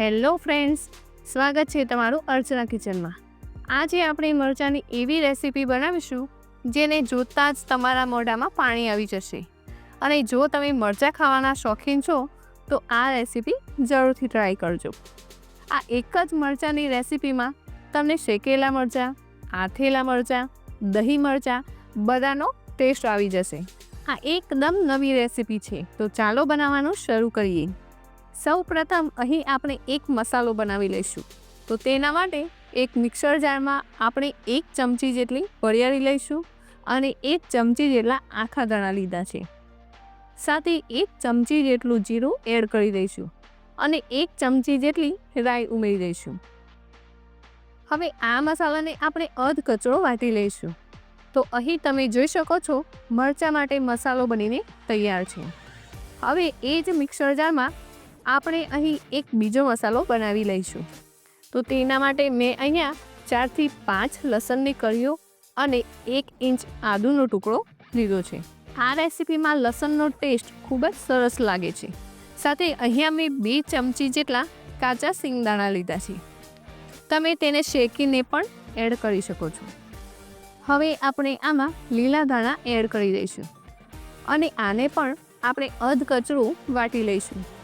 Hello friends, સ્વાગત છે તમારું અર્ચના કિચનમાં. આજે આપણે મરચાંની એવી રેસીપી બનાવીશું, જેને જોતાં જ તમારા મોઢામાં પાણી આવી જશે. અને જો તમે મરચાં ખાવાના શોખીન છો, તો આ રેસીપી જરૂરથી ટ્રાય કરજો. આ એક જ મરચાંની રેસીપીમાં તમને શેકેલા મરચાં, આથેલા મરચાં, દહીં મરચાં બધાનો ટેસ્ટ આવી જશે. આ એકદમ નવી રેસીપી છે, તો ચાલો બનાવવાનું શરૂ કરીએ. સૌ પ્રથમ અહીં આપણે એક મસાલો બનાવી લઈશું. તો તેના માટે એક મિક્સર જારમાં આપણે એક ચમચી જેટલી વરિયાળી લઈશું અને એક ચમચી જેટલા આખા દાણા લીધા છે. સાથે એક ચમચી જેટલું જીરું એડ કરી દઈશું અને એક ચમચી જેટલી રાઈ ઉમેરી દઈશું. હવે આ મસાલાને આપણે અધ કચરો વાટી લઈશું. તો અહીં તમે જોઈ શકો છો મરચાં માટે મસાલો બનીને તૈયાર છે. હવે એ જ મિક્સર જારમાં આપણે અહીં એક બીજો મસાલો બનાવી લઈશું. તો તેના માટે મેં અહીંયા ચારથી પાંચ લસણની કળીઓ અને એક ઇંચ આદુનો ટુકડો લીધો છે. આ રેસીપીમાં લસણનો ટેસ્ટ ખૂબ જ સરસ લાગે છે. સાથે અહીંયા મેં બે ચમચી જેટલા કાચા સિંગદાણા લીધા છે. તમે તેને શેકીને પણ એડ કરી શકો છો. હવે આપણે આમાં લીલા દાણા એડ કરી દઈશું. અને આને પણ આપણે અધ કચરું વાટી લઈશું.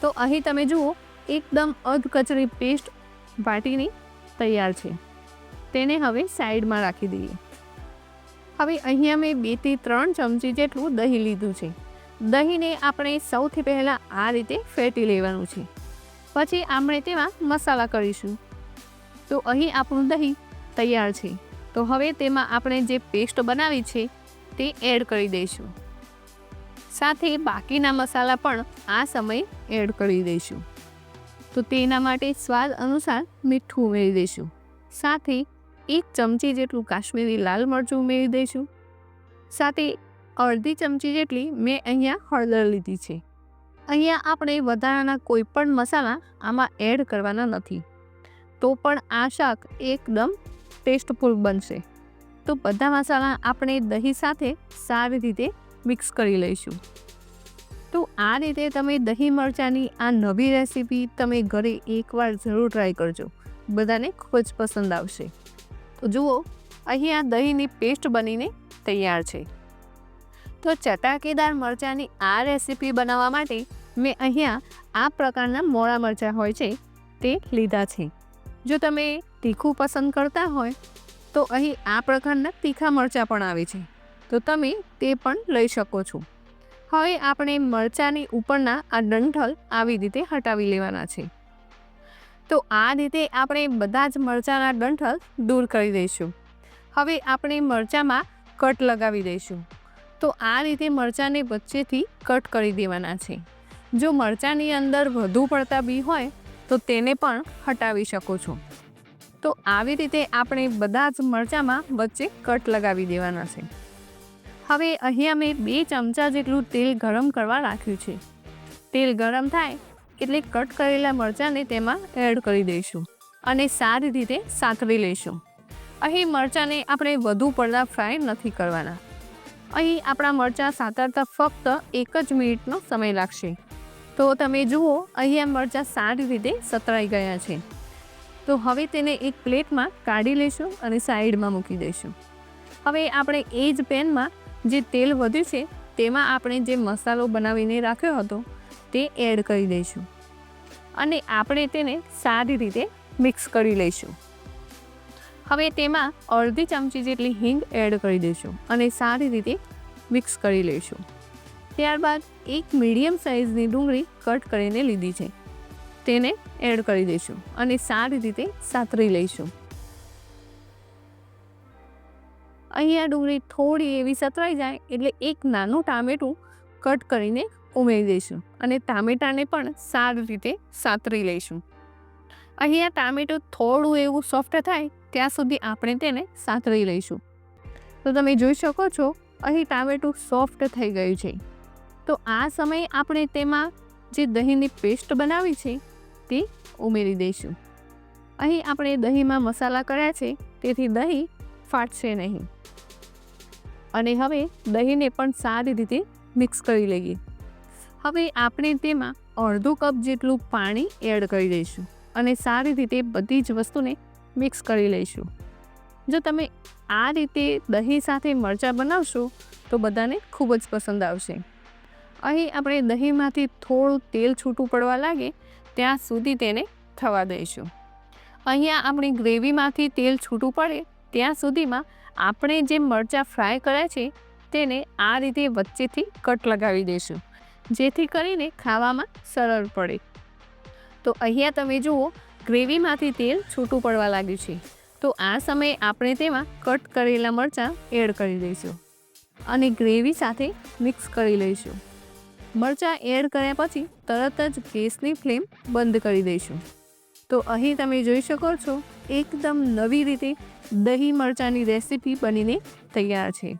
તો અહીં તમે જુઓ, એકદમ અધ કચરી પેસ્ટ વાટીની તૈયાર છે. તેને હવે સાઈડમાં રાખી દઈએ. હવે અહીંયા મેં બેથી ત્રણ ચમચી જેટલું દહીં લીધું છે. દહીંને આપણે સૌથી પહેલાં આ રીતે ફેટી લેવાનું છે. પછી આપણે તેમાં મસાલા કરીશું. તો અહીં આપણું દહીં તૈયાર છે. તો હવે તેમાં આપણે જે પેસ્ટ બનાવી છે, તે એડ કરી દઈશું. સાથે બાકીના મસાલા પણ આ સમયે એડ કરી દઈશું. તો તેના માટે સ્વાદ અનુસાર મીઠું ઉમેરી દઈશું. સાથે એક ચમચી જેટલું કાશ્મીરી લાલ મરચું ઉમેરી દઈશું. સાથે અડધી ચમચી જેટલી મેં અહીંયા હળદર લીધી છે. અહીંયા આપણે વધારાના કોઈ પણ મસાલા આમાં એડ કરવાના નથી. તો પણ આ શાક એકદમ ટેસ્ટફુલ બનશે. તો બધા મસાલા આપણે દહીં સાથે સારી રીતે મિક્સ કરી લઈશું. તો આ રીતે તમે દહીં મરચાંની આ નવી રેસીપી તમે ઘરે એકવાર જરૂર ટ્રાય કરજો. બધાને ખૂબ જ પસંદ આવશે. તો જુઓ, અહીં આ દહીંની પેસ્ટ બનીને તૈયાર છે. તો ચટાકેદાર મરચાંની આ રેસીપી બનાવવા માટે મેં અહીંયા આ પ્રકારના મોળા મરચાં હોય છે તે લીધા છે. જો તમે તીખું પસંદ કરતા હોય, તો અહીં આ પ્રકારના તીખા મરચાં પણ આવે છે. તો તમે તે પણ લઈ શકો છો. હવે આપણે મરચાંની ઉપરના આ ડંઠલ આવી રીતે હટાવી લેવાના છે. તો આ રીતે આપણે બધા જ મરચાંના ડંઠલ દૂર કરી દઈશું. હવે આપણે મરચાંમાં કટ લગાવી દઈશું. તો આ રીતે મરચાંને વચ્ચેથી કટ કરી દેવાના છે. જો મરચાંની અંદર વધુ પડતા બી હોય, તો તેને પણ હટાવી શકો છો. તો આવી રીતે આપણે બધા જ મરચાંમાં વચ્ચે કટ લગાવી દેવાના છે. હવે અહીંયા મેં બે ચમચા જેટલું તેલ ગરમ કરવા રાખ્યું છે. તેલ ગરમ થાય એટલે કટ કરેલા મરચાંને તેમાં એડ કરી દઈશું અને સારી રીતે સાતરી લઈશું. અહીં મરચાંને આપણે વધુ પડતા ફ્રાય નથી કરવાના. અહીં આપણા મરચાં સાતરતા ફક્ત એક જ મિનિટનો સમય લાગશે. તો તમે જુઓ અહીંયા મરચાં સારી રીતે સતરાઈ ગયા છે. તો હવે તેને એક પ્લેટમાં કાઢી લઈશું અને સાઈડમાં મૂકી દઈશું. હવે આપણે એ જ પેનમાં જે તેલ વધ્યું છે, તેમાં આપણે જે મસાલો બનાવીને રાખ્યો હતો, તે એડ કરી દઈશું. અને આપણે તેને સારી રીતે મિક્સ કરી લઈશું. હવે તેમાં અડધી ચમચી જેટલી હિંગ એડ કરી દઈશું અને સારી રીતે મિક્સ કરી લઈશું. ત્યારબાદ એક મીડિયમ સાઇઝની ડુંગળી કટ કરીને લીધી છે. તેને એડ કરી દઈશું અને સારી રીતે સાતરી લઈશું. અહીંયા ડુંગળી થોડી એવી સતરાઈ જાય એટલે એક નાનું ટામેટું કટ કરીને ઉમેરી દઈશું અને ટામેટાને પણ સારી રીતે સાતરી લઈશું. અહીંયા ટામેટું થોડું એવું સોફ્ટ થાય ત્યાં સુધી આપણે તેને સાતરી લઈશું. તો તમે જોઈ શકો છો, અહીં ટામેટું સોફ્ટ થઈ ગયું છે. તો આ સમયે આપણે તેમાં જે દહીંની પેસ્ટ બનાવી છે તે ઉમેરી દઈશું. અહીં આપણે દહીંમાં મસાલા કર્યા છે, તેથી દહીં ફાટશે નહીં. અને હવે દહીંને પણ સારી રીતે મિક્સ કરી લઈએ. હવે આપણે તેમાં અડધો કપ જેટલું પાણી એડ કરી દઈશું અને સારી રીતે બધી જ વસ્તુને મિક્સ કરી લઈશું. જો તમે આ રીતે દહીં સાથે મરચાં બનાવશો, તો બધાને ખૂબ જ પસંદ આવશે. અહીં આપણે દહીંમાંથી થોડું તેલ છૂટું પડવા લાગે, ત્યાં સુધી તેને થવા દઈશું. અહીંયા આપણી ગ્રેવીમાંથી તેલ છૂટું પડે ત્યાં સુધીમાં આપણે જે મરચાં ફ્રાય કર્યા છે, તેને આ રીતે વચ્ચેથી કટ લગાવી દઈશું, જેથી કરીને ખાવામાં સરળ પડે. તો અહીંયા તમે જુઓ, ગ્રેવીમાંથી તેલ છૂટું પડવા લાગ્યું છે. તો આ સમયે આપણે તેમાં કટ કરેલા મરચાં એડ કરી દઈશું અને ગ્રેવી સાથે મિક્સ કરી લઈશું. મરચાં એડ કર્યા પછી તરત જ ગેસની ફ્લેમ બંધ કરી દઈશું. તો અહીં તમે જોઈ શકો છો, એકદમ નવી રીતે દહીં મરચાંની રેસીપી બનીને તૈયાર છે.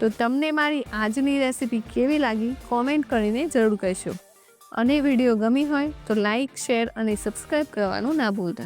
તો તમને મારી આજની રેસીપી કેવી લાગી કોમેન્ટ કરીને જરૂર કહેશો. અને વીડિયો ગમી હોય તો લાઈક, શેર અને સબસ્ક્રાઈબ કરવાનું ના ભૂલતા.